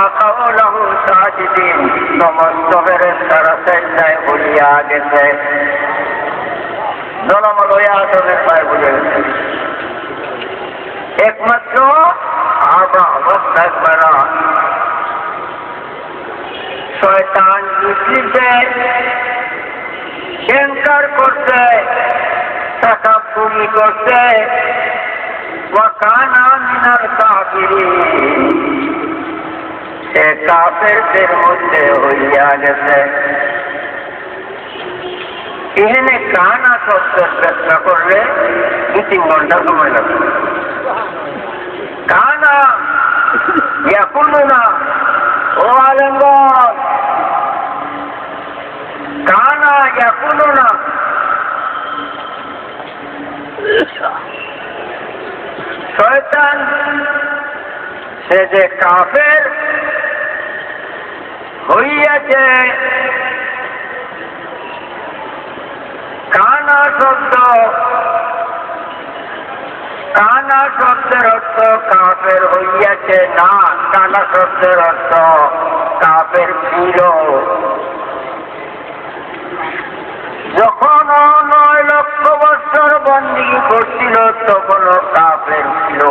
আকাউলাহু সাজিদিন, সমস্ত ফেরেশতারা সেজদায় বলিয়া গেছে। জনমল হয়ে আদমের পায়ে বলে গেছে। একমাত্র আবা অবস্থায় করা শয়তান ইবলিসে সেন্টার করছে, টাকা চুরি করছে। ওয়াকানা মিনাল কাফিরিন। সে কাফেরদের মধ্যে হইয়া গেছে। এখানে কানা শব্দ চেষ্টা করলে দু তিন ঘণ্টা সময় লাগবে। কানা না ও আলঙ্গন কানা না শয়তান, সে যে কাফের হইয়াছে কানা শব্দ। কানা শব্দের অর্থ কাফের হইয়াছে না, কানা শব্দের অর্থ কাফের ছিল। যখন নয় লক্ষ বছর বন্দী করছিল, তখনও কাফের ছিল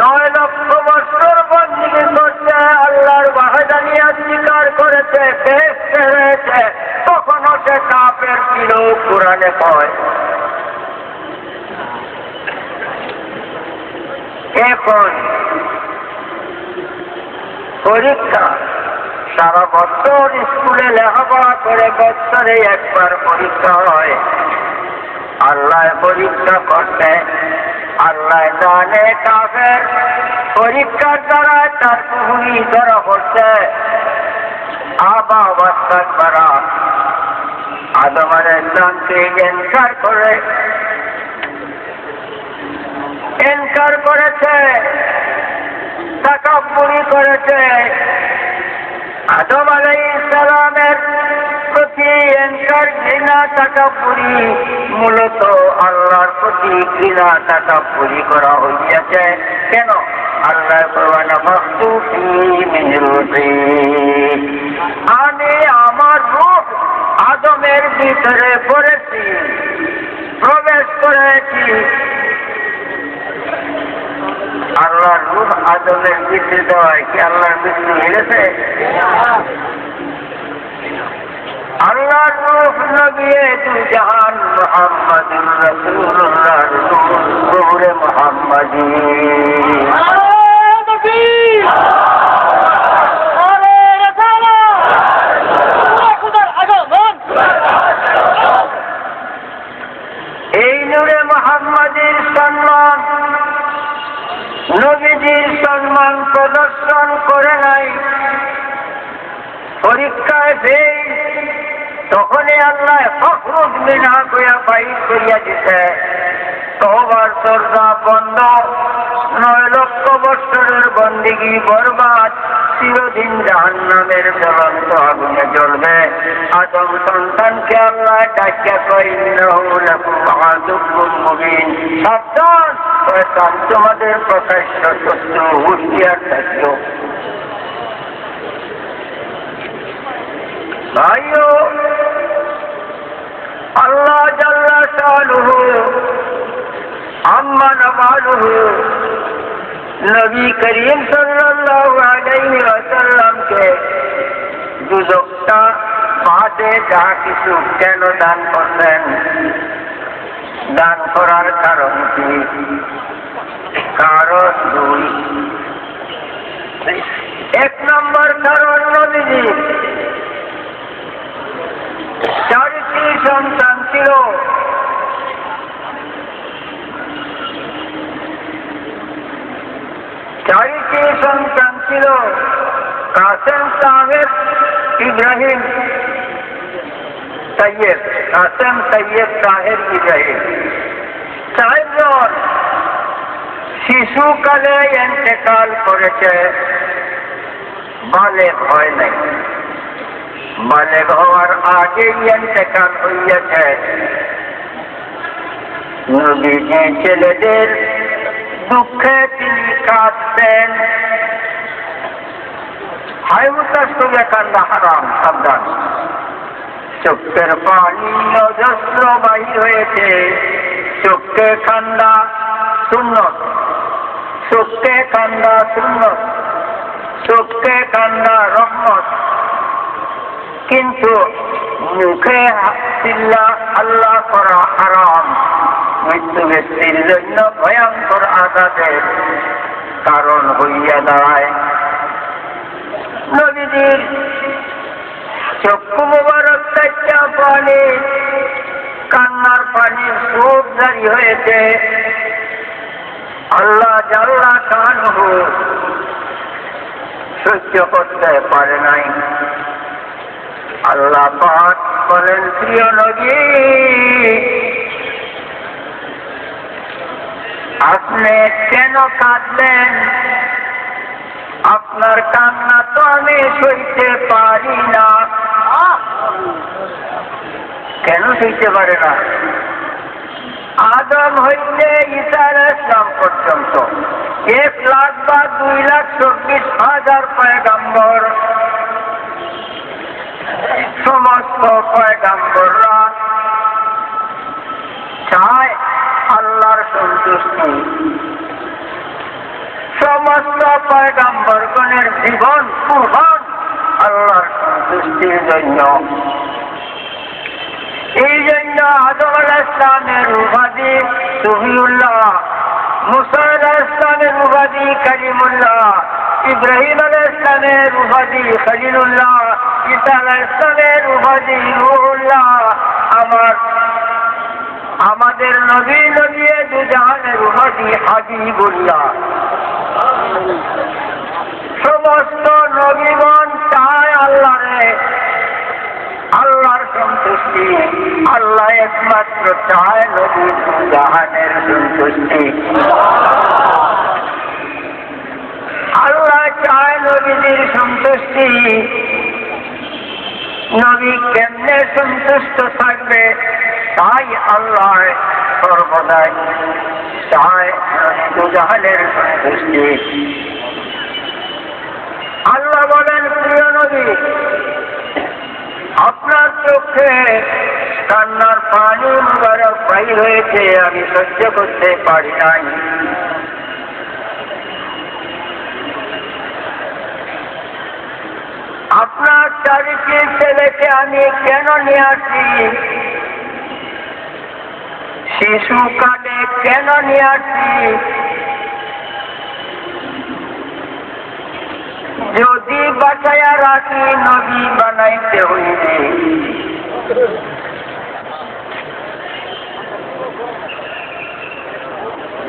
নয় লক্ষ বছর বন্দিকে করছে আল্লাহর বাহাদানিয়া স্বীকার করেছে বেশ হয়েছে তখনও সে কাপের ছিল কয়? এখন পরীক্ষা। সারা বছর স্কুলে লেখাপড়া করে বছরে একবার পরীক্ষা হয়। আল্লাহ পরীক্ষা করতে আল্লাহ জানে কাফের পরীক্ষার দ্বারা তার কুহুরি ধরা পড়ছে। আবা অবস্থান করা আদমার ইসলামকে এনকার করে। এনকার করেছে। তাকাব্বুরি করেছে। আদম আলাই ইসলামের প্রতি এনকার ঘৃণা তাকাব্বুরি মূলত আল্লাহর প্রতি ঘৃণা তাকাব্বুরি করা হইয়াছে। কেন? আল্লাহ আমি আমার রূপ আদমের ভিতরে পড়েছি, প্রবেশ করেছি। আল্লাহর রূপ আদমের ভিতরে দেওয়ায় কি আল্লাহর মৃত্যু হেরেছে আল্লাহর রূপ নবিয়ে তু জাহান মোহাম্মদুর রাসূলুল্লাহ নূরে মোহাম্মদী এই নূরে মোহাম্মদের সম্মান নবীজির সম্মান প্রদর্শন করে নাই। পরীক্ষায় ফেল তখনই আল্লাহ ফখরুদ মিনা কইয়া বাইর করিয়া দিছে। তহবার দরজা বন্ধ, নয় লক্ষ বৎসরের বন্দিগি বরবাদ, চিরদিন জাহান্নামের জ্বলন্ত আগুনে জ্বলবে। আদম সন্তানকে আল্লাহ ডাকিয়া কইন সাবধান! শয়তান তোমাদের প্রকাশ্য শত্রু হুঁশিয়ার থাকিও ভাইও আল্লাহ জাল্লা শানুহু আম্মা নবালুহু নবী করিম সাল্লাল্লাহু আলাইহি ওয়াসাল্লামকে দুদকটা বাদে যা কিছু কেন দান করলেন দান করার কারণ কি? কারণ দুই। এক নম্বর কারণ নবীজি চারিটি সন্তান ছিল। চারিটি সন্তান ছিল। কাসেম সাহেব ইব্রাহিম। তৈয়ব কাসেম তৈয়ব সাহেব ইব্রাহিম। চারজন শিশুকালে এন্তেকাল করেছে। বালে হয় নাই। বালেগ হওয়ার আগেই এন্তেকাল হইয়াছে। নবীজি ছেলেদের দুঃখে তিনি কাঁদতেন হাইমুতার সঙ্গে কান্না হারাম, সাবধান। চোখের পানি অজস্র বাহির হয়েছে। চোখকে কান্না শূন্য। চোখকে কান্না শূন্য। চোখকে কান্না রহমত। কিন্তু মুখে চিল্লা আল্লাহ করা হারাম। মৃত্যু ব্যক্তির জন্য ভয়ঙ্কর আঘাতের কারণ হইয়া দাঁড়ায়। নদীদের পানি কান্নার পানি সুখ জারি হয়েছে। আল্লাহ জাল্লা কানহু সহ্য করতে পারে নাই। আল্লাহ পাক বলেন, প্রিয় নদী আপনি কেন কাঁদলেন? আপনার কান্না তো আমি সইতে পারি না। কেন সইতে পারে না? আদম হইতে ইসার ইসলাম পর্যন্ত। এক লাখ বা দুই লাখ চব্বিশ হাজার পয়গাম্বর। সমস্ত পয়গাম্বররা চায় আল্লাহর সন্তুষ্টি। সমস্ত পয়গাম্বরগণের জীবন কুহন আল্লাহর সন্তুষ্টির জন্য। এই জন্য আল ইসলামের উপাধি সুহিউল্লাহ মুসা ইসলামের উপাধি কালিমুল্লাহ ইব্রাহিম আল ইসলামের উপাধি খলিলুল্লাহ, ঈসা উপাধি রুহুল্লাহ আমার, আমাদের নবী নবী দুজাহানের উপাধি হাবিবুল্লাহ। সমস্ত নবীগণ চায় আল্লাহর সন্তুষ্টি আল্লাহ একমাত্র চায় নবী জাহানের সন্তুষ্টি। আল্লাহ চায় নবীদের সন্তুষ্টি। নবী কেমনে সন্তুষ্ট থাকবে তাই আল্লাহ সর্বদাই চায় দুজাহানের সন্তুষ্টি। আল্লাহ বলেন, প্রিয় নবী চোখে কান্নার পানি মুবারক বাইর হয়েছে, আমি সহ্য করতে পারি নাই। আপনার চারিটি ছেলেকে আমি কেন নিয়ে আসি? শিশু কাটে কেন নিয়ে আসি? যদি বাঁচাইয়া রাখি নদী বানাইতে হইবে।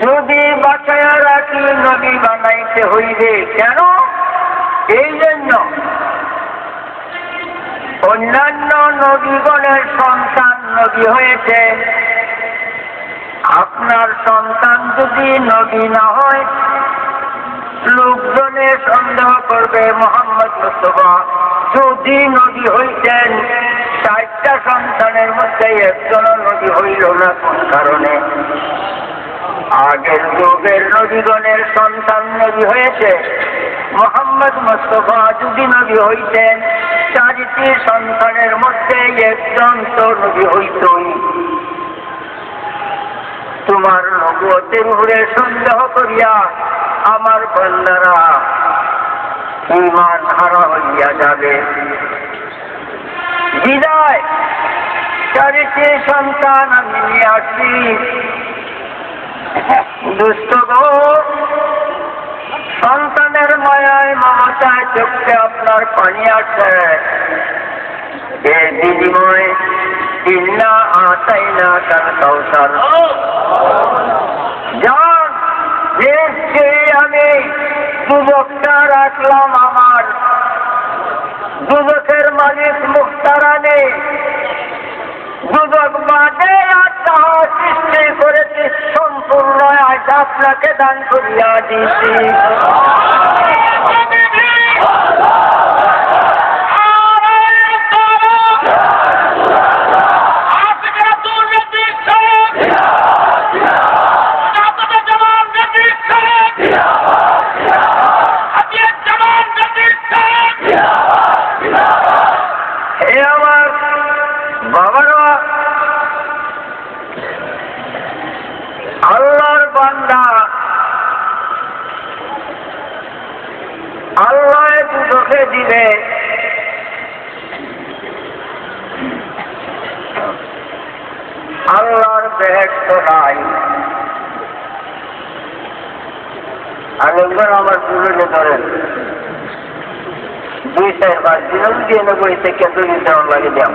যদি বাঁচাইয়া রাখি নবী বানাইতে হইবে কেন? এই জন্য অন্যান্য নবীগণের সন্তান নবী হয়েছে। আপনার সন্তান যদি নদী না হয় লোকজনে সন্দেহ করবে মোহাম্মদ মুস্তফা। যদি নদী হইতেন চারটা সন্তানের মধ্যে একজন নদী হইল না কোন কারণে? আগের যুগের নদীগণের সন্তান নদী হয়েছে। মোহাম্মদ মুস্তফা যদি নবী হইতেন, চারিটি সন্তানের মধ্যে একজন তো নবী হইতই। তোমার নবতের উপরে সন্দেহ করিয়া আমার বন্দারা ইমান হারা হইয়া যাবে। বিদায় চারিটি সন্তান আমি নিয়ে আসি দুষ্ট গো সন্তানের মায়ায় মমতায় চোখে আপনার পানি আছে। এ বিনিময় ইন্না আতাই না, তার কৌশল যান দেখছি আমি যুবকটা রাখলাম আমার। যুবকের মালিক মুক্তারানে যুবক বাদে আত্মা সৃষ্টি করেছি সম্পূর্ণ আজ আপনাকে দান করিয়া দিয়েছি বেহেস্ত নাই আরেকবার আমার পুরনো ধরেন। দুই চারবার দিনও দিয়ে নেব এতে কেন্দ্র দিতে লাগে দিলাম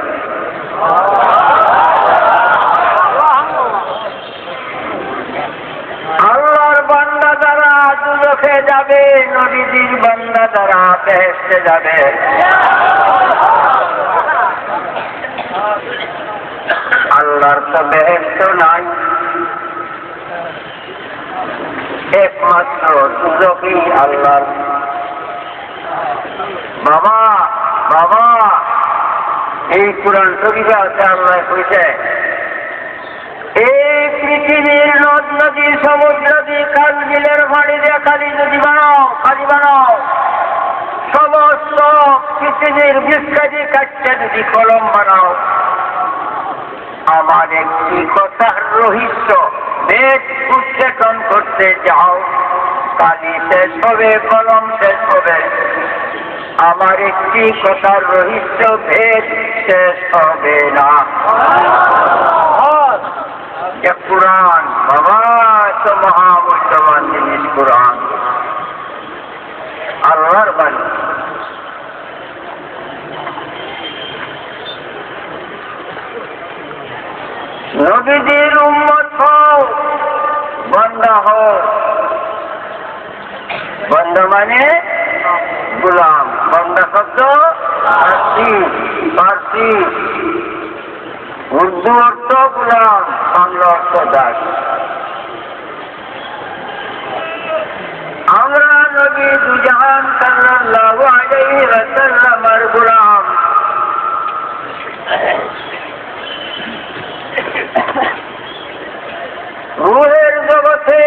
আল্লাহর বান্দা দ্বারা দুদকে যাবে নদীজির বান্দা দ্বারা বেহেস্তে যাবে। আল্লাহর তো বেহেস্ত নাই। একমাত্র দুদকই আল্লাহর। বাবা বাবা, এই কোরআন শরীফে আছে আল্লাহ কইছে এই পৃথিবীর নদ, নদী, সমুদ্র, নদী কাল বিলের পানি দিয়ে খালি নদী বানাও, খালি বানাও। সমস্ত পৃথিবীর বৃক্ষাদি কাটছে যদি কলম বানাও। আমার একটি কথার রহস্য। বেদ উচ্চেতন করতে যাও। কালি শেষ হবে কলম শেষ হবে। আমার একটি কথার রহস্য ভেদ শেষ হবে না। কোরআন বাবা তো মহামূল্যবান জিনিস কোরআন। আল্লাহর বাণী। নবীদের উম্মত হও বন্ধ হও বন্ধ মানে গুলাম, বন্ধ শব্দ ফার্সি ফার্সি। উর্দু অর্থ গুলাম, বাংলা অর্থ দাস। আমরা নবী দুজাহান সাল্লাল্লাহু আলাইহি ওয়াসাল্লামের গুলাম। রুহের জগতে।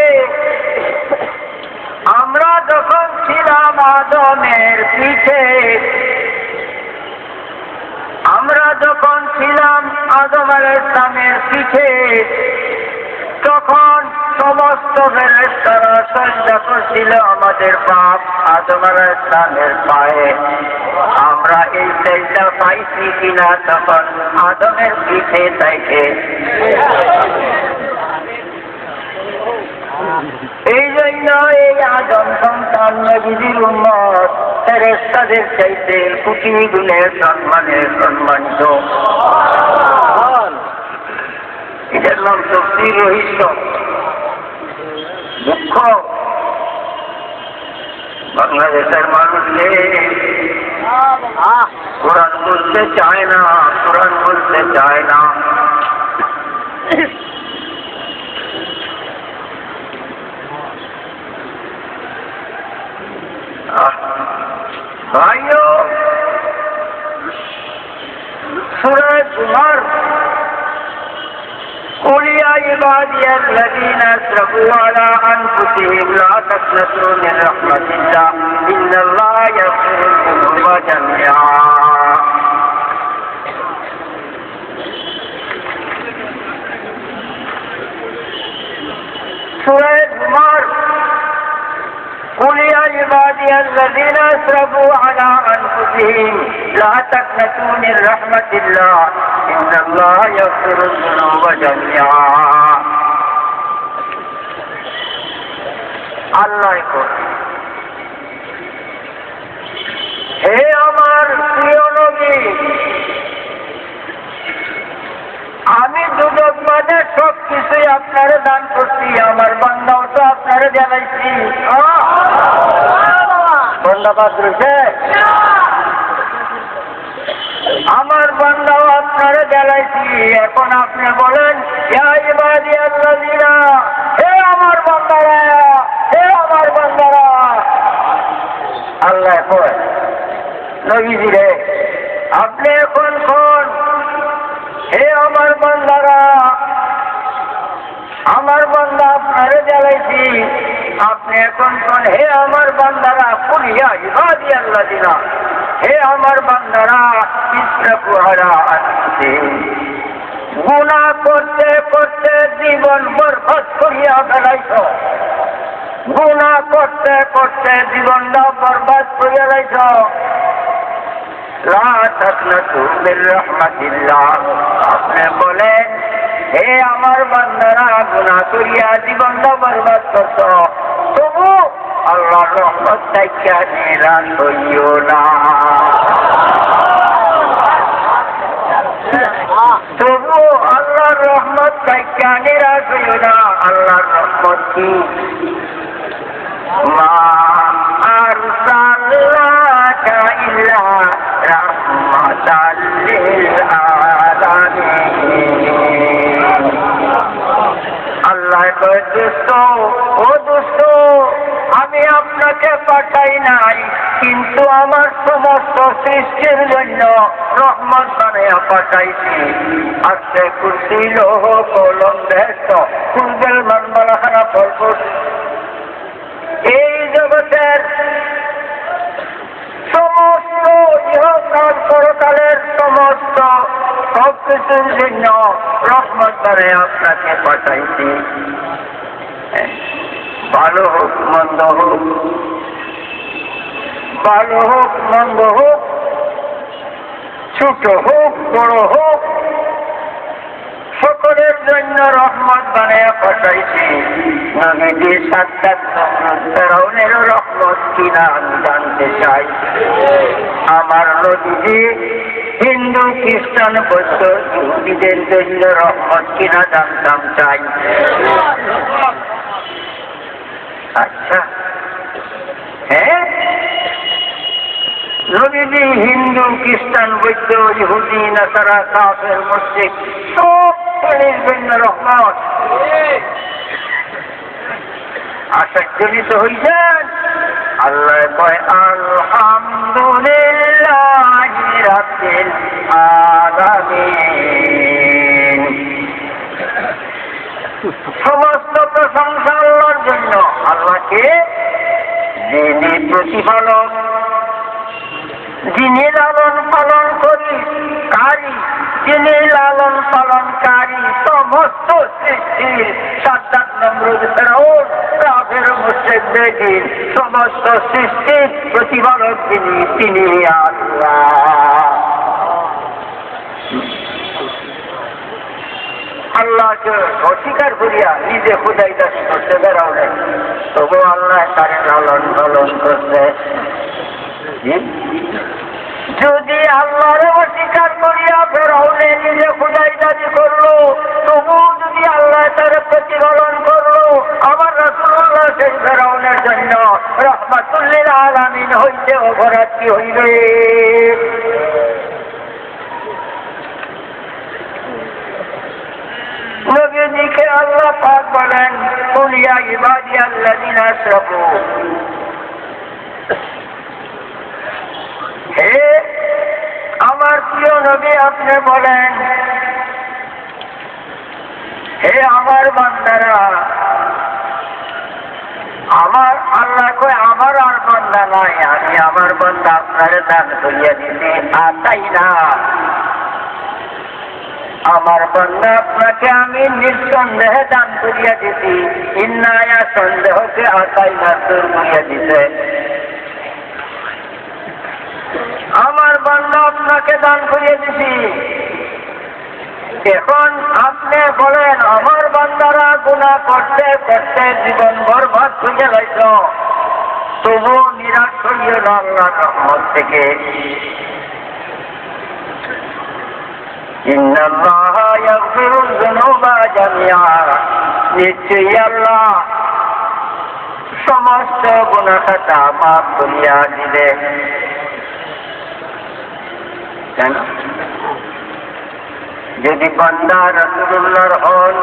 আমরা যখন ছিলাম আদমের পিঠে, আমরা যখন ছিলাম আদম আলাইসলামের পিঠে, তখন সমস্ত ফেরেস্তারা সজ্জা করছিল আমাদের পাপ আদম আলাইসলামের পায়ে। আমরা এই সেজদা পাইছি কিনা তখন আদমের পিঠে তাইকে। এই জন্য এই আদম সন্তান নবীজির উন্মত ফেরেস্তাদের চাইতে কুটি গুণের সম্মানে সম্মানিত। এটার নাম শক্তির রহস্য। দুঃখ। বাংলাদেশের মানুষকে কোরআন বলতে চায় না কোরআন বলতে চায় না। النار قل يا عبادي الذين أسرفوا على أنفسهم لا تقنطوا من رحمة الله. إن الله يغفر الذنوب جميعا. سويد عمر. قل يا عبادي الذين أسرفوا على أنفسهم لا تقنطوا من رحمة الله. ان الله يغفر الذنوب جميعا আল্লাহ হে আমার প্রিয় নবী আমি দুদক বাদে সব কিছুই আপনারে দান করছি আমার বান্দাও তো আপনারে জানাইছি বন্দাবাদ রয়েছে আমার বান্দাও আপনারে জানাইছি এখন আপনি বলেন, ইয়া আমার বান্দারা, হে আমার বান্দারা। আল্লাহ রে, আপনি এখন কোন? হে আমার বান্দারা, আমার বান্দা আপনারে জ্বালাইছি আপনি এখন কোন? হে আমার বান্দারা কুলিয়া ইবাদি আল্লাহ দিনা হে আমার বান্দারা ইসরাফু আলা আনফুসিহিম গুণা করতে করতে জীবন বরবাদ করিয়া ফেলাইছ। গুণা করতে করতে জীবনটা বরবাদ করিয়া রাহমাতিল্লাহ। আপনি বলেন, হে আমার বান্দারা গুনাহ করিয়া জীবনটা বরবাদ করছ। আল্লাহর রহমত তাইকা নিরাশ হইও না। তবু আল্লাহর রহমত তাইকা নিরাশ হইও না। আল্লাহর রহমত কি? মা আরসালনাকা ইল্লা রাহমাতাল লিল আলামিন। আল্লাহ কয় আমি আপনাকে পাঠাই নাই, কিন্তু আমার সমস্ত সৃষ্টির জন্য রহমত বানাইয়া পাঠাইছি। আজকে কুর্সি লোহ কলম দেশ কুলবেল মানবালাখানা ফলপুর এই জগতের সমস্ত ইহকাল পরকালের সমস্ত সব কিছুর জন্য রহমত করে আপনাকে পাঠাইছি। ভালো হোক, মন্দ হোক। ভালো হোক, মন্দ হোক। ছোট হোক, বড় হোক। সকলের জন্য রহমত বানিয়ে পাঠাইছি। নবীজি সাক্ষাৎ ফেরাউনের রহমত কিনা আমি জানতে চাই। আমার নদীজি হিন্দু, খ্রিস্টান, বৌদ্ধ, ইহুদিদের জন্য রহমত কিনা জানতাম চাই আচ্ছা হ্যাঁ নবীজি হিন্দু, খ্রিস্টান বৈদ্য ইহুদি, নাসারা, কাফের মসজিদ সব শ্রেণির জন্য রহমত। আশ্চর্যিত হইছেন আল্লাহ কয়, আলহামদুলিল্লাহ রাব্বিল সমস্ত প্রশংসা জন্য। আল্লাহকে যিনি প্রতিপালক যিনি লালন পালন করি, কারি। যিনি লালন পালনকারী সমস্ত সৃষ্টির সাদ্দাত নমরুদ ফেরাউন কাফের মুশরিক বেদিন সমস্ত সৃষ্টির প্রতিপালক তিনি আল্লাহ। আল্লাহকে অস্বীকার করিয়া নিজে খুদাই দাস করতে বেড়াওলেন তবু আল্লাহ তার লালন পালন করতে যদি আল্লাহর অস্বীকার করিয়া ফেরাউনে নিজে খুদাই দাবি করল, তবু যদি আল্লাহ তার প্রতিফলন করল, আমার রসুল্লাহ সেই ফেরাউনের জন্য রহমাতুল্লিল আলামিন হইতে অপরাধ কি হইবে আল্লাহ পাক বলেন আমার প্রিয় নবী আপনি বলেন, হে আমার বান্দারা, আমার আল্লাহ কয়, আমার আর বান্দা নাই, আমি আমার বান্দা আপনার দান করিয়া দিতে আতাই না? আমার বন্ধা আপনাকে আমি নিঃসন্দেহে দান করিয়া দিছি, ইন্নায়া সন্দেহকে আতাই না দূর করিয়া দিতে আমার বান্দা আপনাকে দান করিয়ে দিছি। এখন আপনি বলেন, আমার বান্দারা গুণা করতে করতে জীবন বরবাদ হয়ে লাইছ তবু নিরাশ হইল না আল্লাহ রহমত থেকে। নিশ্চয়ই আল্লাহ সমস্ত গুণাখাতা মাফ করিয়া দিলে কেন যদি বান্দা রসুল্লাহর হন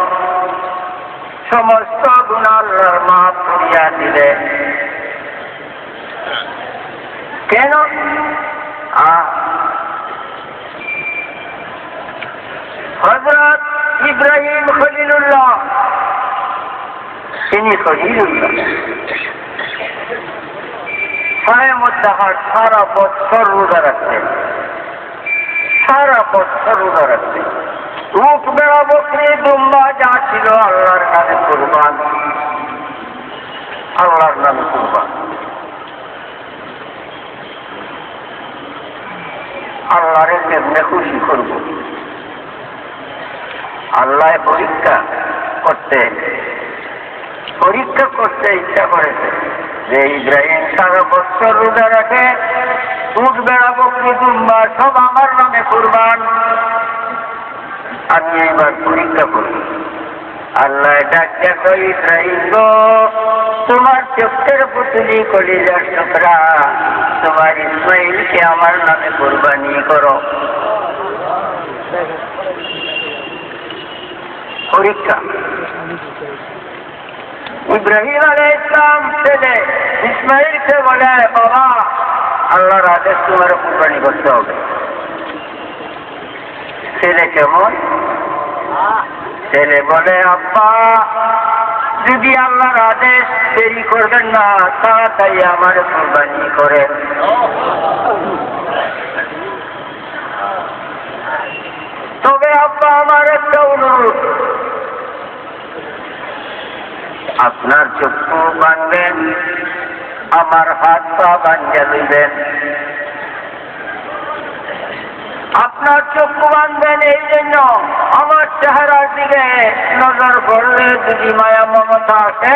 সমস্ত গুণাল্লাহর মাফ করিয়া দিলে, কেন? হজরত ইব্রাহিম খলিলুল্লাহ, তিনি খলিলুল্লাহ। সারা বছর রোজা রাখতেন। সারা বছর রোজা রাখতেন উঠ বেড়া বকরি দুম্বা যা ছিল আল্লাহর নামে কুরবান। আল্লাহর নামে কুরবান। আল্লাহরে কেমনে খুশি করব? আল্লাহ পরীক্ষা করতে পরীক্ষা করতে ইচ্ছা করেছে। যে ইব্রাহিম সারা বছর রোজা রাখে উঠ বেড়া বকরি দুম্বা সব আমার নামে কুরবান। আমি এবার পরীক্ষা করব আল্লাহ ডাক দেখো ইব্রাহিম গো, তোমার চোখের পুতুলি কলিজার টুকরা, তোমার ইসমাইলকে আমার নামে কোরবানি করো। পরীক্ষা। ইব্রাহিম আলাই ইসলাম ছেলে, ইসমাইলকে বলে, বাবা আল্লাহর আদেশ তোমার কোরবানি করতে হবে। ছেলে কেমন? ছেলে বলে, আব্বা, যদি আল্লাহর আদেশ দেরি করবেন না, তাড়াতাড়ি আমার কোরবানি করেন। তবে আব্বা, আমার একটা অনুরোধ। আপনার চক্ষু বাঁধবেন। আমার হাত পা লইবেন। আপনার চক্ষু বাঁধবেন এই জন্য আমার চেহারার দিকে নজর করলে যদি মায়া মমতা আসে,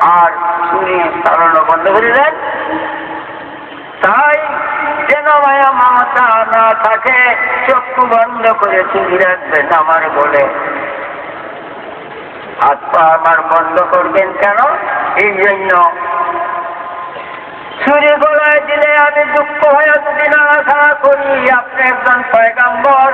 আর চুরি চালানো বন্ধ করে দেন। তাই যেন মায়া মমতা না থাকে, চক্ষু বন্ধ করে চুরি রাখবেন আমার বলে। হাত পা আমার বন্ধ করবেন কেন? এই জন্য ছুরি গলায় দিলে আমি দুঃখ হয়ে যদি না আশা করি আপনি একজন পয়গাম্বর।